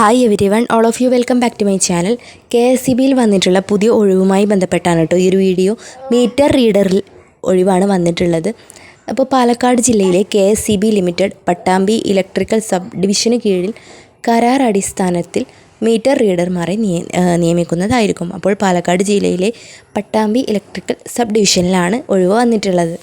Hi everyone all of you welcome back to my channel K S C ബിയിൽ വന്നിട്ടുള്ള പുതിയ ഒഴിവുമായി ബന്ധപ്പെട്ടാണ് കേട്ടോ ഈ ഒരു വീഡിയോ. മീറ്റർ റീഡറിൽ ഒഴിവാണ് വന്നിട്ടുള്ളത്. അപ്പോൾ പാലക്കാട് ജില്ലയിലെ K S C B limited Pattambi electrical sub ഡിവിഷന് കീഴിൽ കരാർ അടിസ്ഥാനത്തിൽ മീറ്റർ റീഡർമാരെ നിയ നിയമിക്കുന്നതായിരിക്കും. അപ്പോൾ പാലക്കാട് ജില്ലയിലെ പട്ടാമ്പി ഇലക്ട്രിക്കൽ സബ് ഡിവിഷനിലാണ് ഒഴിവ് വന്നിട്ടുള്ളത്.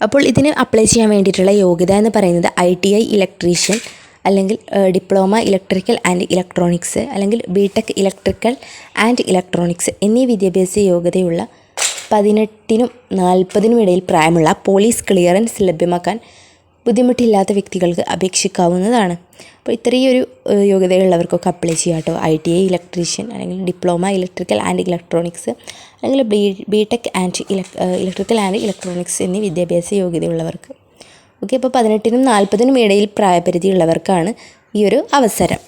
അപ്പോൾ ഇതിന് അപ്ലൈ ചെയ്യാൻ വേണ്ടിയിട്ടുള്ള യോഗ്യത എന്ന് പറയുന്നത് ഐ ടി ഐ ഇലക്ട്രീഷ്യൻ അല്ലെങ്കിൽ ഡിപ്ലോമ ഇലക്ട്രിക്കൽ ആൻഡ് ഇലക്ട്രോണിക്സ് അല്ലെങ്കിൽ B tech electrical and electronics എന്നീ വിദ്യാഭ്യാസ യോഗ്യതയുള്ള പതിനെട്ടിനും നാൽപ്പതിനും ഇടയിൽ പ്രായമുള്ള പോലീസ് ക്ലിയറൻസ് ലഭ്യമാക്കാൻ ബുദ്ധിമുട്ടില്ലാത്ത വ്യക്തികൾക്ക് അപേക്ഷിക്കാവുന്നതാണ്. അപ്പോൾ ഇത്രയും ഒരു യോഗ്യതയുള്ളവർക്കൊക്കെ അപ്ലൈ ചെയ്യാം കേട്ടോ ഐ ടി ഐ ഇലക്ട്രീഷ്യൻ അല്ലെങ്കിൽ ഡിപ്ലോമ ഇലക്ട്രിക്കൽ ആൻഡ് ഇലക്ട്രോണിക്സ് അല്ലെങ്കിൽ B B tech and electrical and electronics എന്നീ വിദ്യാഭ്യാസ യോഗ്യതയുള്ളവർക്ക്. ഓക്കെ അപ്പോൾ പതിനെട്ടിനും നാൽപ്പതിനും ഇടയിൽ പ്രായപരിധി ഉള്ളവർക്കാണ് ഈ ഒരു അവസരം.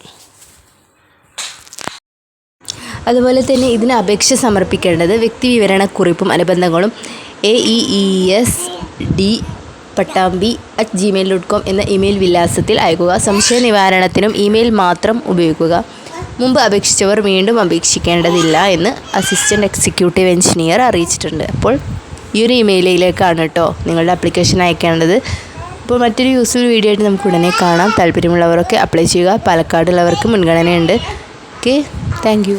അതുപോലെ തന്നെ ഇതിന് അപേക്ഷ സമർപ്പിക്കേണ്ടത് വ്യക്തി വിവരണക്കുറിപ്പും അനുബന്ധങ്ങളും A E E S D Pattambi at gmail dot com എന്ന ഇമെയിൽ വിലാസത്തിൽ അയക്കുക. സംശയ നിവാരണത്തിനും ഇമെയിൽ മാത്രം ഉപയോഗിക്കുക. മുമ്പ് അപേക്ഷിച്ചവർ വീണ്ടും അപേക്ഷിക്കേണ്ടതില്ല എന്ന് അസിസ്റ്റന്റ് എക്സിക്യൂട്ടീവ് എഞ്ചിനീയർ അറിയിച്ചിട്ടുണ്ട്. അപ്പോൾ ഈ ഒരു ഇമെയിലിലേക്കാണ് കേട്ടോ നിങ്ങളുടെ അപ്ലിക്കേഷൻ അയക്കേണ്ടത്. അപ്പോൾ മറ്റൊരു യൂസ്ഫുൾ വീഡിയോ ആയിട്ട് നമുക്ക് ഉടനെ കാണാം. താല്പര്യമുള്ളവരൊക്കെ അപ്ലൈ ചെയ്യുക. പാലക്കാടുള്ളവർക്ക് മുൻഗണനയുണ്ട്. Okay thank you